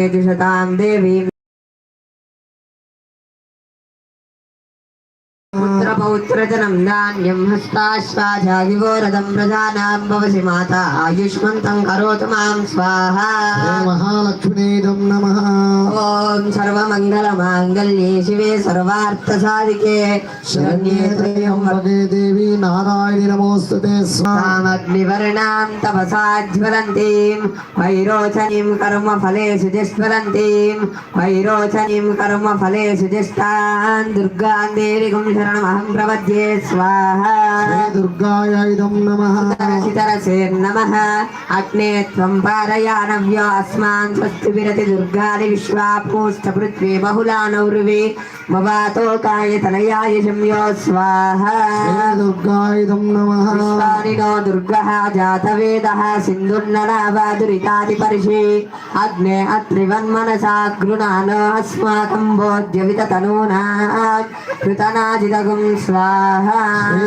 शतां देवीं पौत्रजनं धान्यं हस्ताश्वाजादिवोरदं प्रजानां भवसि माता आयुष्मन्तं करोतु मां स्वाहा महालक्ष्मीदं नमः ॐ सर्वमङ्गलमाङ्गल्ये शिवे सर्वार्थसाधिके शरण्ये त्र्यम्बके देवी नारायणि नमोऽस्तुते स्वामग्निवर्णां तपसाज्ज्वलन्तीं वैरोचनीं कर्मफले सुजस्वलन्तीं वैरोचनीं कर्मफले सुजस्तान् दुर्गान्देरिकं शरणमः దుర్గాం ప్రవద్యే స్వాహ దుర్గాయ ఇదం నమః. తరసే నమః అగ్నే త్వం పారయానవ్యో అస్మాన్ స్వస్తి విరతి దుర్గాది విశ్వాపూష్ట పృథ్వీ బహుళానౌర్వే మవాతో కాయ తనయాయ శమ్యో స్వాహ దుర్గాయ ఇదం నమః. విశ్వానినో దుర్గః జాతవేదః సింధుర్నరావాదురితాది పరిషే అగ్నే అత్రివన్మనసా గృణానో అస్మాకం బోధ్యవిత తనూనా కృతనాజిదగుం स्वाहा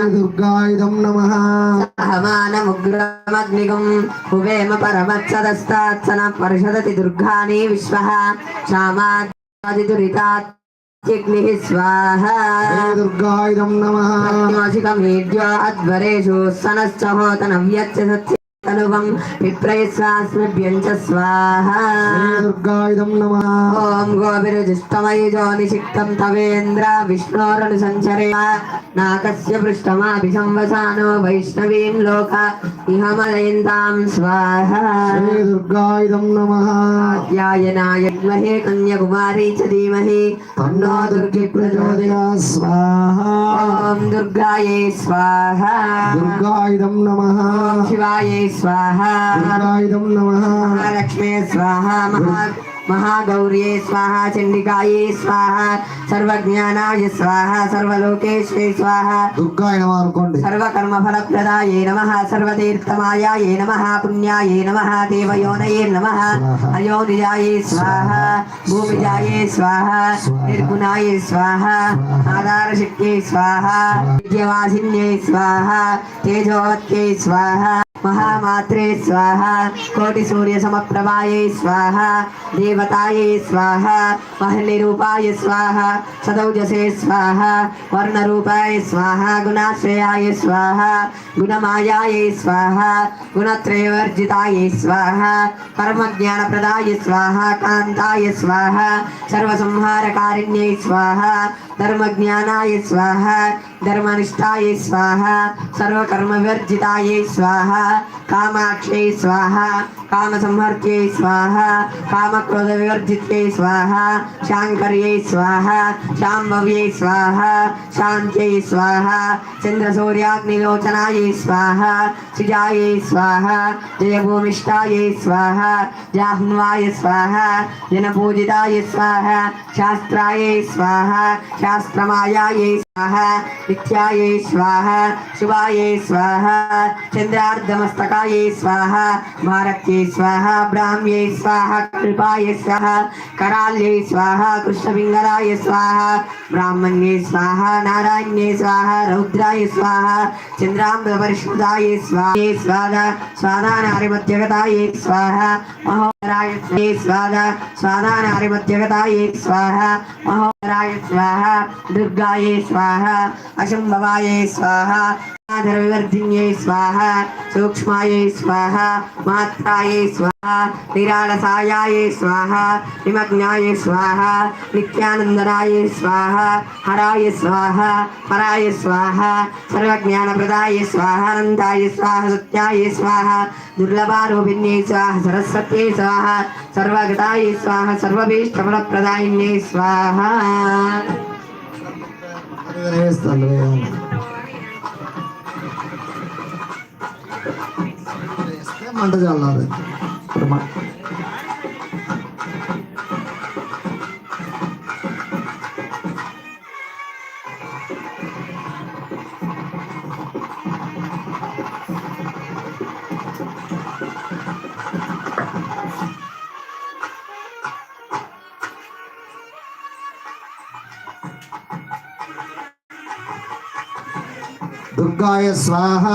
दुर्गायुधं नमः सहमानमुग्रमग्निगम् कुबेम परमत्सदस्तात्सना परिषदति दुर्गानि विश्वः क्षामादिदुरितात् अग्निः स्वाहा दुर्गायुधं नमः मासिकमेद्या अध्वरेषु सनश्च होतनव्यच्च सत्य తనువం విప్రయస్వాస్మభ్యం చ స్వాహాయుర్గాయుధం నమ ఓం గోభిరుజిష్టమయి జోనిషిక్తం తవేంద్ర విష్ణోరను సంచరే నాకస్య పృష్టమాభిసంవసానో వైష్ణవీం లోక ఇహమదయంతాం స్వాహా దుర్గాయుధం నమ ధ్యాయనాయ విద్మహే కన్యాకుమారీ చ ధీమహి తన్నా దుర్గి ప్రచోదయా స్వాహ ఓం దుర్గాయే స్వాహ దుర్గాయుధం నమ శివాయే స్వాహ स्वाहा దుర్గాయైదం నమ महालक्ष्मे स्वाहा महा महागौर्ये स्वाहा चण्डिकायै स्वाहा सर्वज्ञानाय स्वाहा सर्वलोकेश्वरे स्वाहा దుర్గాయ నమ అనుకోండి सर्वकर्मफलप्रदायै नमः सर्वतीर्थमायायै नमः पुण्यायै नमः देवयोनये नमः अयोनिजायै स्वाहा भूमिजायै स्वाहा निर्गुणायै स्वाहा आधारशक्त्यै स्वाहा विद्यवासिन्यै स्वाहा तेजोवत्यै स्वाहा महामात्रे स्वाहा कोटिसूर्यसमप्रभायै स्वाहा, देवतायै स्वाहा महनिरूपाय स्वाहा, सदौजसे स्वाहा, वर्णरूपाय स्वाहा, गुणाश्रयाय स्वाहा, गुणमायायै स्वाहा गुणत्रयवर्जितायै स्वाहा, कर्मज्ञानप्रदाय स्वाहा, कान्ताय स्वाहा, सर्वसंहारकारिण्यै स्वाहा, धर्मज्ञानाय स्वाहा ధర్మనిష్టాయే స్వాహ సర్వకర్మవర్జితాయే స్వాహ కామాక్షే స్వాహ కామసంహర్త్యై స్వాహ కామక్రోధ వివర్జిత్యై స్వాహ శాంకర్యై స్వాహ శాంభవ్యై స్వాహ శాంత్యై స్వాహ చంద్రసూర్యాగ్నిలోచనాయై స్వాహ సుజాయై స్వాహ జయభూమిష్టాయై స్వాహ జాహ్న్వాయ స్వాహ జనపూజితాయ స్వాహ శాస్త్రాయై స్వాహ శాస్త్రమాయాయై స్వాహ నిత్యాయే స్వాహ శివాయే స్వాహ చంద్రార్ధమస్తకాయే స్వాహ భారత్యే స్వాహ బ్రాహ్మ్యే స్వాహ కృపాయ స్వాహ కరాల్యే స్వాహ కృష్ణపింగళాయ స్వాహ బ్రాహ్మణ్యే స్వాహ నారాయణ్యే స్వాహ రౌద్రాయ స్వాహ చంద్రాంబ పరిశుద్ధాయ స్వాహే స్వాద స్వాదానారిమత్యగతాయ స్వాహ మహోదరాయ స్వాద స్వాదానారిమత్యగతాయ స్వాహ మహోదరాయ స్వాహ దుర్గాయ స్వాహ అశంభవాయే స్వాహ వివర్ధిన్యై స్వాహ సూక్ష్మాయే స్వాహ మాత్రాయే స్వాహ నిరాళసాయాయే స్వాహ నిమగ్నాయ స్వాహ నిత్యానందనాయ స్వాహ హరాయ స్వాహ పరాయ స్వాహ సర్వజ్ఞానప్రదాయ స్వాహానందాయ స్వాహ సత్యాయ స్వాహ దుర్లభారూపిణ్యై స్వాహ సరస్వత్యై స్వాహ సర్వగతాయ స్వాహ సర్వభీష్టఫలప్రదాయిన్యై స్వాహ. వేస్తాను మంట చల్లాలి ఇప్పుడు దుర్గాయ స్వాహ.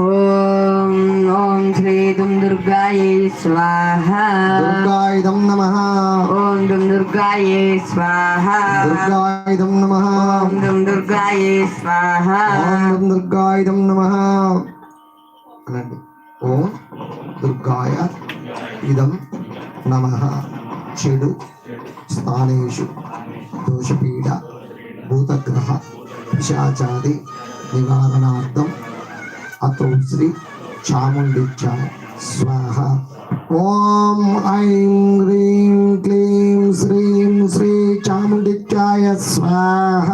ఓం ఓం శ్రీ దుం దుర్గాయే స్వాహ. దుర్గాయుధం నమ. ఓం దుం దుర్గాయే స్వాహ. దుర్గాయుధం నమ. ఓం దుం దుర్గాయే స్వాహ. ఓం దుర్గాయుధం నమ. అనండి. ఓం దుర్గాయ ఇదం నమ. చెడు స్థానేషు. దోషపీడ. భూతగ్రహ పిశాచాది నివారణార్థం అతో శ్రీ చాముండిచ్చాయ స్వాహ. ఓం ఐం హ్రీం క్లీం శ్రీం శ్రీ చాముండిచ్చాయ స్వాహ.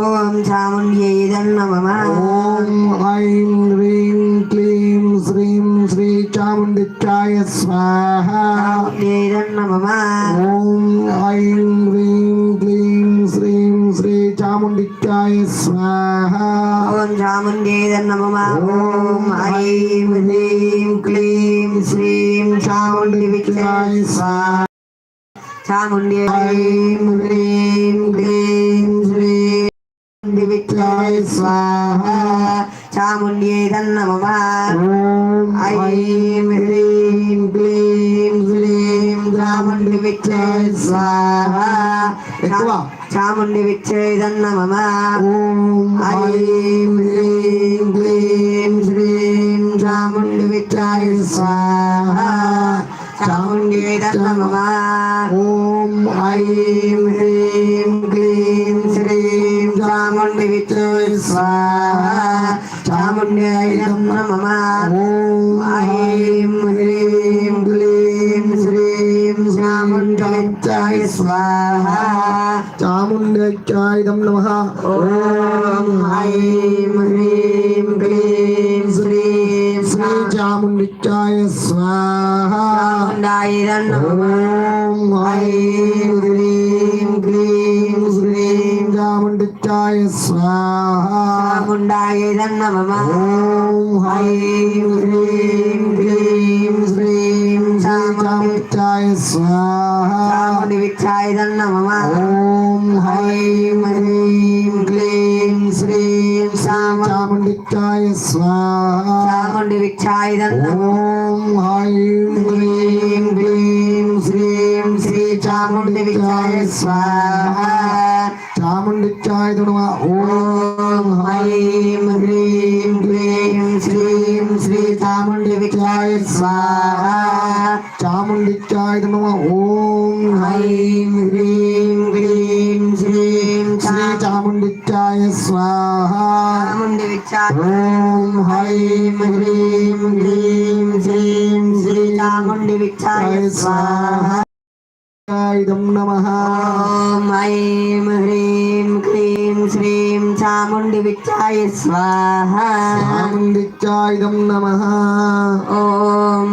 ఓం చాముండ్యై నమః. ఓం ఐం హ్రీం క్లీం శ్రీం శ్రీ చాముండిచ్చాయ స్వాహ. ఓం ఐం చాముండిచ్చాయ స్వాహ ఓం చాముండ్యై నమః ఓం ఐం హ్రీం క్లీం శ్రీం చాముండి విచ్చాయ స్వాహ। చాముండ్యై ఐం హ్రీం క్లీం శ్రీం చాముండి విచ్చాయ స్వాహ. చాముండ్యై నమః ఓం ఐం హ్రీం క్లీం శ్రీం చాముండి విచ్చాయ స్వాహ ఎక్కువ. చాముండి విచ్చేదన్న మమ. ఓం ఐం హ్రీం క్లీం శ్రీం చాముండి విచ్చాయ స్వాహ. చాముండి ఏదన్న మమ. ఓం ఐం హ్రీం క్లీం శ్రీం చాముండి విచ్చాయ స్వాహ. చాముండి ఐదన్న మమ. ఓం ఐం చాముండి విచ్చాయ స్వాహ చాముండేచ్చాయుధం నమ ఓం ఐం హ్రీం క్లీం శ్రీం శ్రీ చాముండిచ్చాయ స్వాహ చాముండాయిరన్న ఓం ఐం హ్రీం క్లీం శ్రీం చాముండిచ్చాయ స్వాహ చాముండాయిరన్న మమ ఓం ఐం హ్రీం క్లీం శ్రీం చాముండి చాముండిచ్చాయ స్వాహ చాముండి విచ్చాయిరన్న మమ ఓం ఐం హ్రీం క్లీం శ్రీం చాముండి చాముండిచ్చాయ స్వాహ చాముండి విచ్చాయిరన్న ఓం ఐం హ్రీం క్లీం శ్రీం శ్రీ చాముండి విచ్చాయ స్వాహ చాముండిచ్చాయ నమ ఓం ఓం ఐం హ్రీం చాముండి చాముండిచ్చాయ నమ ఓం ఐం హ్రీం క్లీం శ్రీం శ్రీ చాముండిచ్చాయ స్వాహ. చాముండి ఓం ఐం హ్రీం క్లీం శ్రీం శ్రీ చాముండి విచ్చాయ స్వాహ. ఇదం నమ. ఓం ఐం హ్రీం క్లీం శ్రీం చాముండి విచ్చాయ స్వాహ నమ. ఓం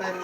ఓం